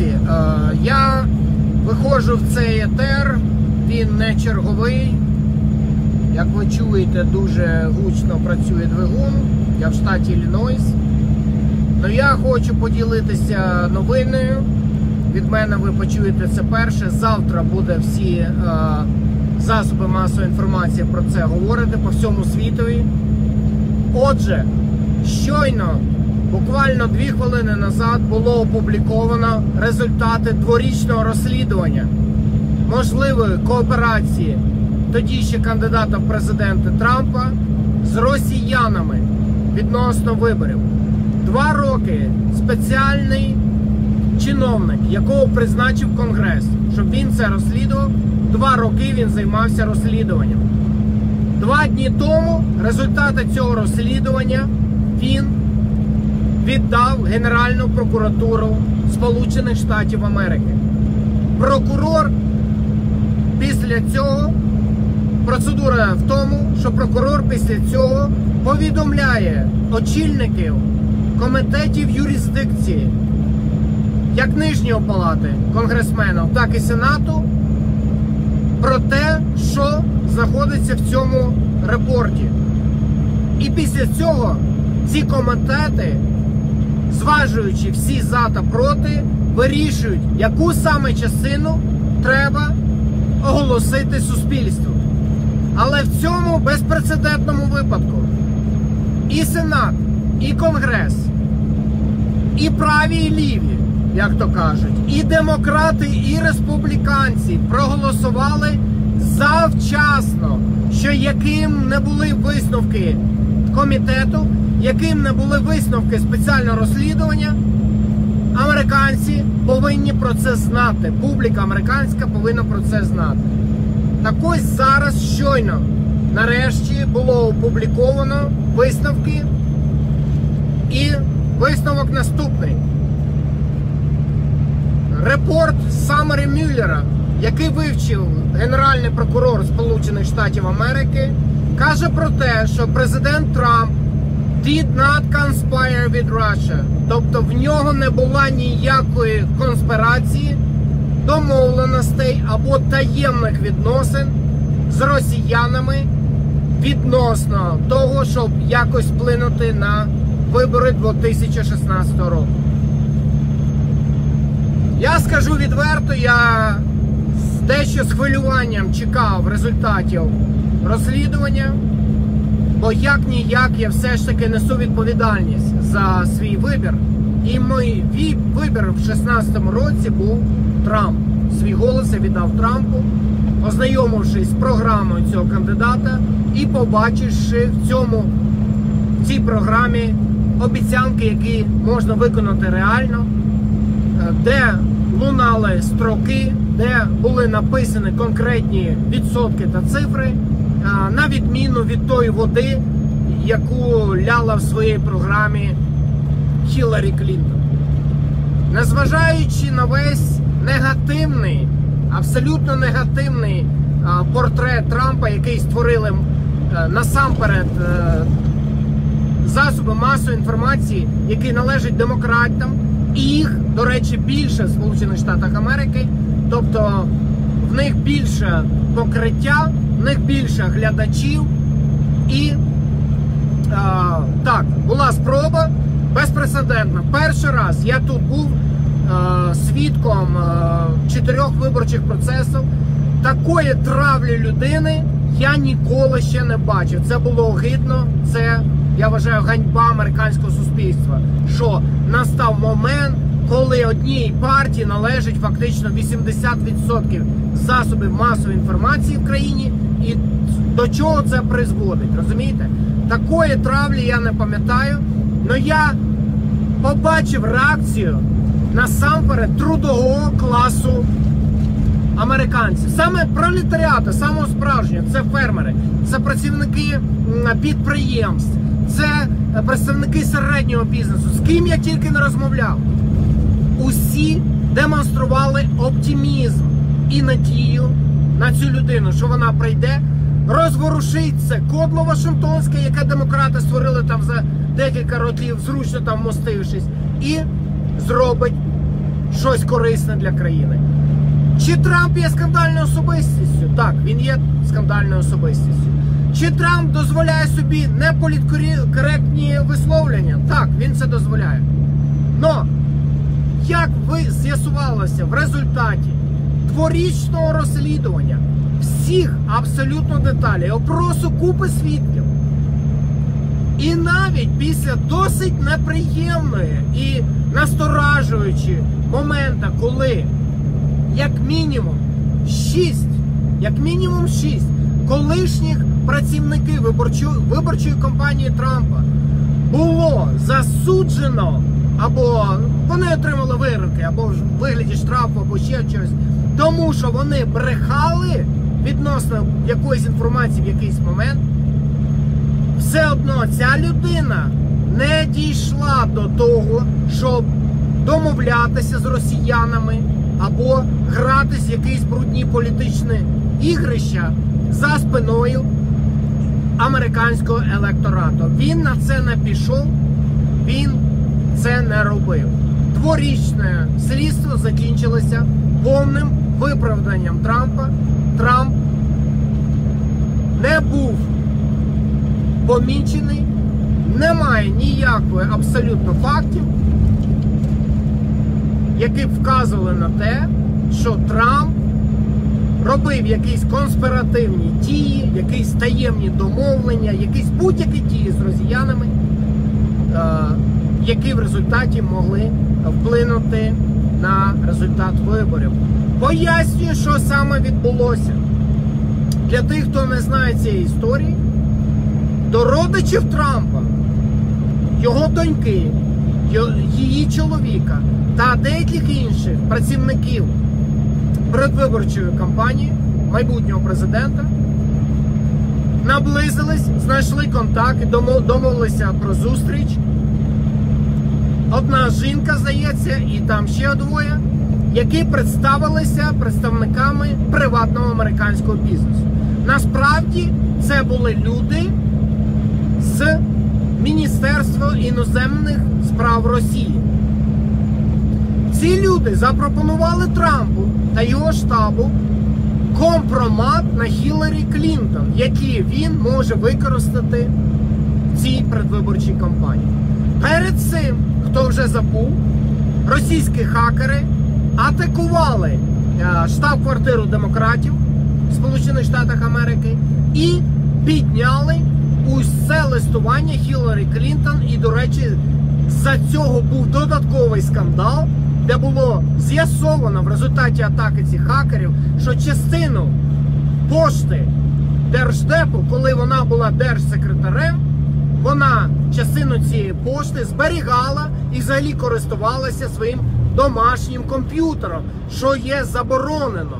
Друзі, е, я виходжу в цей етер, він не черговий. Як ви чуєте, дуже гучно працює двигун. Я в штаті Іллінойс. Ну я хочу поділитися новиною. Від мене ви почуєте це перше. Завтра буде всі е, засоби масової інформації про це говорити по всьому світові. Отже, щойно, буквально дві хвилини назад, було опубліковано результати дворічного розслідування можливої кооперації тоді ще кандидата в президенти Трампа з росіянами відносно виборів. Два роки спеціальний чиновник, якого призначив Конгрес, щоб він це розслідував. Два роки він займався розслідуванням. Два дні тому результати цього розслідування він віддав Генеральну прокуратуру Сполучених Штатів Америки. Прокурор після цього процедура в тому, що прокурор після цього повідомляє очільників комітетів юрисдикції, як нижньої палати конгресменів, так і сенату, про те, що знаходиться в цьому репорті. І після цього ці комітети, зважуючи всі за та проти, вирішують, яку саме частину треба оголосити суспільству. Але в цьому безпрецедентному випадку і Сенат, і Конгрес, і праві, і ліві, як то кажуть, і демократи, і республіканці проголосували завчасно, що яким не були висновки комітету, яким не були висновки спеціального розслідування, американці повинні про це знати. Публіка американська повинна про це знати. Так ось зараз щойно нарешті було опубліковано висновки. І висновок наступний. Репорт Саммері Мюллера, який вивчив Генеральний прокурор Сполучених Штатів Америки, каже про те, що президент Трамп did not conspire with Russia. Тобто в нього не було ніякої конспірації, домовленостей або таємних відносин з росіянами відносно того, щоб якось вплинути на вибори 2016 року. Я скажу відверто, я дещо з хвилюванням чекав результатів розслідування, бо як ніяк я все ж таки несу відповідальність за свій вибір. І мій вибір в 2016 році був Трамп. Свій голос я віддав Трампу, ознайомившись з програмою цього кандидата і побачивши в цьому в цій програмі обіцянки, які можна виконати реально, де лунали строки, де були написані конкретні відсотки та цифри, на відміну від тої води, яку ляла в своїй програмі Хіларі Клінтон. Незважаючи на весь негативний, абсолютно негативний портрет Трампа, який створили насамперед засоби масової інформації, які належать демократам, і їх, до речі, більше в Сполучених Штатах Америки, тобто в них більше покриття, в них більше глядачів. І а, так, була спроба безпрецедентна. Перший раз я тут був а, свідком а, чотирьох виборчих процесів. Такої травлі людини я ніколи ще не бачив. Це було огидно. Це я вважаю ганьба американського суспільства. Що настав момент, коли одній партії належить фактично 80% засобів масової інформації в країні, і до чого це призводить? Розумієте? Такої травлі я не пам'ятаю. але я побачив реакцію насамперед трудового класу американців, саме пролетаріату, самого справжнього, це фермери, це працівники підприємств, це представники середнього бізнесу. З ким я тільки не розмовляв. Усі демонстрували оптимізм і надію на цю людину, що вона прийде, розворушиться кодло Вашингтонське, яке демократи створили там за декілька років, зручно там мостившись, і зробить щось корисне для країни. Чи Трамп є скандальною особистістю? Так, він є скандальною особистістю. Чи Трамп дозволяє собі неполіткоректні висловлення? Так, він це дозволяє. Но як ви з'ясувалося в результаті дворічного розслідування. Всіх абсолютно деталей, опросу купи свідків, і навіть після досить неприємної і насторажуючої моменту, коли як мінімум 6, як мінімум 6 колишніх працівників виборчої, виборчої кампанії Трампа було засуджено, або вони отримали вироки, або в вигляді штрафу, або ще щось, тому що вони брехали відносно якоїсь інформації в якийсь момент. Все одно ця людина не дійшла до того, щоб домовлятися з росіянами або гратись в якісь брудні політичні ігрища за спиною американського електорату. Він на це не пішов, він це не робив. Дворічне слідство закінчилося повним виправданням Трампа. Трамп не був помічений, немає ніякої абсолютно фактів, які б вказували на те, що Трамп робив якісь конспіративні дії, якісь таємні домовлення, якісь будь-які дії з росіянами, е, які в результаті могли вплинути на результат виборів. Пояснюю, що саме відбулося. Для тих, хто не знає цієї історії, до родичів Трампа, його доньки, її чоловіка та деяких інших працівників передвиборчої кампанії майбутнього президента наблизились, знайшли контакт домовилися про зустріч. Одна жінка, здається, і там ще двоє, які представилися представниками приватного американського бізнесу. Насправді це були люди з Міністерства іноземних справ Росії. Ці люди запропонували Трампу та його штабу компромат на Хіларі Клінтон, який він може використати в цій предвиборчій кампанії. Перед цим, хто вже забув, російські хакери атакували е, штаб-квартиру демократів Сполучених Штатах Америки і підняли усе листування Хіларі Клінтон. І, до речі, за цього був додатковий скандал де було з'ясовано в результаті атаки цих хакерів, що частину пошти Держдепу, коли вона була держсекретарем, вона частину цієї пошти зберігала і взагалі користувалася своїм домашнім комп'ютером, що є заборонено.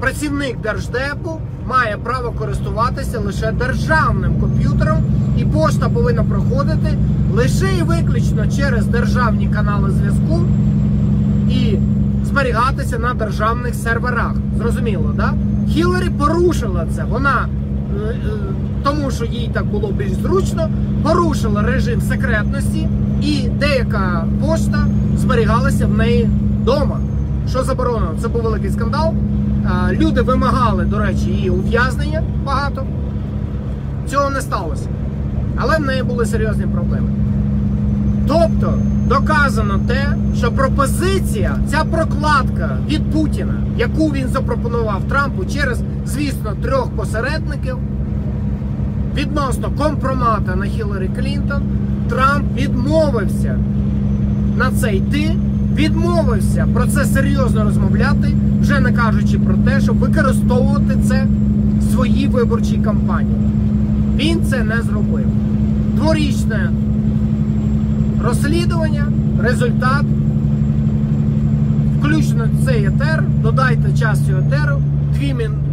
Працівник держдепу має право користуватися лише державним комп'ютером, і пошта повинна проходити лише і виключно через державні канали зв'язку і зберігатися на державних серверах. Зрозуміло, да? Хіларі порушила це. Вона, е, е, тому що їй так було більш зручно, порушила режим секретності, і деяка пошта зберігалася в неї вдома. Що заборонено? Це був великий скандал. Люди вимагали, до речі, її ув'язнення багато. Цього не сталося. Але в неї були серйозні проблеми. Тобто доказано те, що пропозиція, ця прокладка від Путіна, яку він запропонував Трампу через, звісно, трьох посередників відносно компромата на Хіларі Клінтон, Трамп відмовився на це йти, відмовився про це серйозно розмовляти, вже не кажучи про те, щоб використовувати це в своїй виборчій кампанії. Він це не зробив. Дворічне розслідування, результат. Включно цей етер, додайте час цього етеру, дві, дві хвилини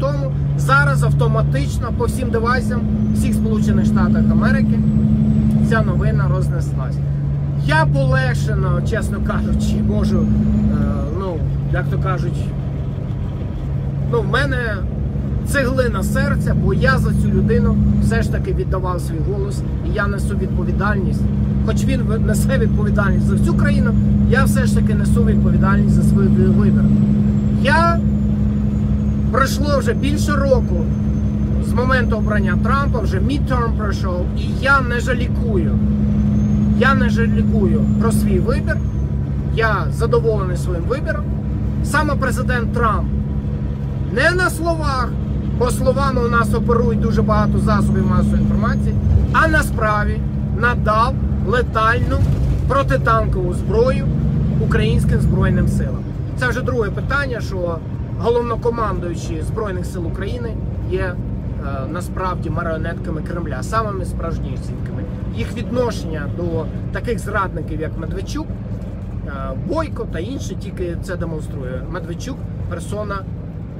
тому. Зараз автоматично по всім девайсам всіх Сполучених Штатів Америки ця новина рознеслась. Я полегшено, чесно кажучи, можу, е, ну, як то кажуть, ну, в мене цеглина серця, бо я за цю людину все ж таки віддавав свій голос, і я несу відповідальність. Хоч він несе відповідальність за всю країну, я все ж таки несу відповідальність за свій вибір. Я пройшло вже більше року з моменту обрання Трампа, вже мідтерм пройшов, і я не жалікую. Я не жалікую про свій вибір. Я задоволений своїм вибором. Саме президент Трамп не на словах, бо словами у нас оперують дуже багато засобів масової інформації, а на справі надав летальну протитанкову зброю українським збройним силам. Це вже друге питання, що головнокомандуючі Збройних сил України є е, насправді маріонетками Кремля, самими справжнісінькими. Їх відношення до таких зрадників, як Медведчук, е, Бойко та інші, тільки це демонструє. Медведчук персона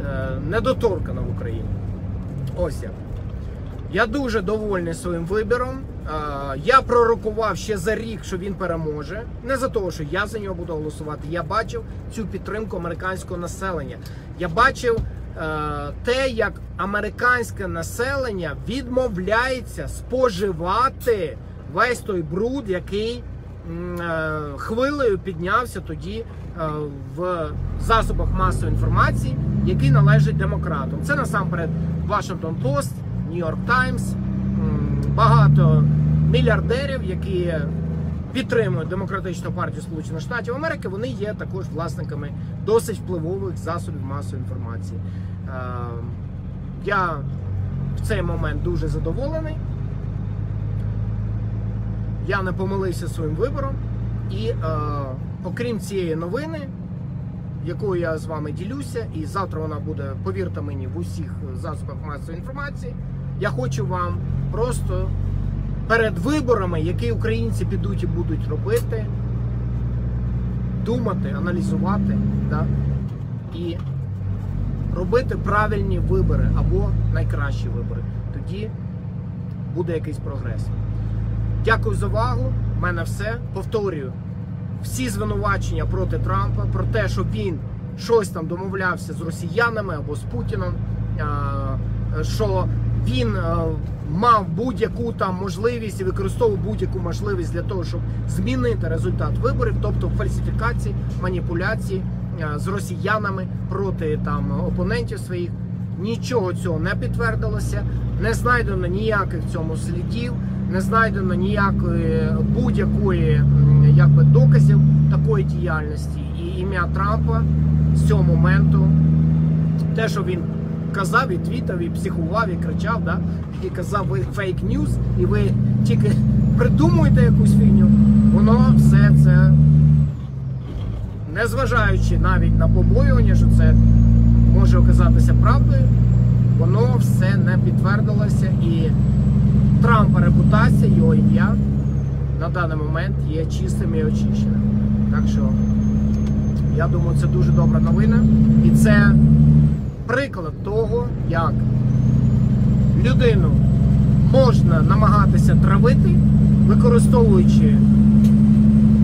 е, недоторкана в Україні. Ось як. Я дуже довольний своїм вибором. Я пророкував ще за рік, що він переможе. Не за того, що я за нього буду голосувати. Я бачив цю підтримку американського населення. Я бачив е, те, як американське населення відмовляється споживати весь той бруд, який е, хвилею піднявся тоді е, в засобах масової інформації, які належать демократам. Це насамперед Washington Post, Times, м, багато мільярдерів, які підтримують демократичну партію Сполучених Штатів Америки. Вони є також власниками досить впливових засобів масової інформації. Е, Я в цей момент дуже задоволений. Я не помилився своїм вибором. І е, окрім цієї новини, якою я з вами ділюся, і завтра вона буде, повірте мені, в усіх засобах масової інформації. Я хочу вам просто перед виборами, які українці підуть і будуть робити, думати, аналізувати да? і робити правильні вибори або найкращі вибори. Тоді буде якийсь прогрес. Дякую за увагу. У мене все. Повторюю, всі звинувачення проти Трампа про те, що він щось там домовлявся з росіянами або з Путіном, що він мав будь-яку там можливість і використовував будь-яку можливість для того, щоб змінити результат виборів, тобто фальсифікації, маніпуляції з росіянами проти там опонентів своїх. Нічого цього не підтвердилося, не знайдено ніяких цьому слідів, не знайдено ніякої будь-якої якби доказів такої діяльності. І ім'я Трампа з цього моменту, те, що він казав, і твітав, і психував, і кричав, да? і казав, ви фейк ньюс, і ви тільки придумуєте якусь фігню, воно все це, незважаючи навіть на побоювання, що це може оказатися правдою, воно все не підтвердилося і Трампа репутація, його ім'я на даний момент є чистим і очищеним. Так що я думаю, це дуже добра новина. І це приклад того, як людину можна намагатися травити, використовуючи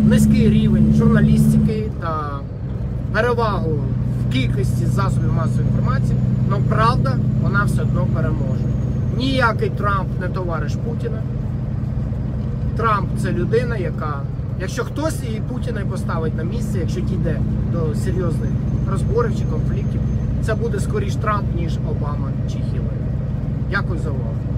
низький рівень журналістики та перевагу в кількості засобів масової інформації, але правда вона все одно переможе. Ніякий Трамп не товариш Путіна. Трамп це людина, яка, якщо хтось і Путіна поставить на місце, якщо дійде до серйозних розборів чи конфліктів, це буде скоріш Трамп, ніж Обама чи Хіларі. Дякую за увагу.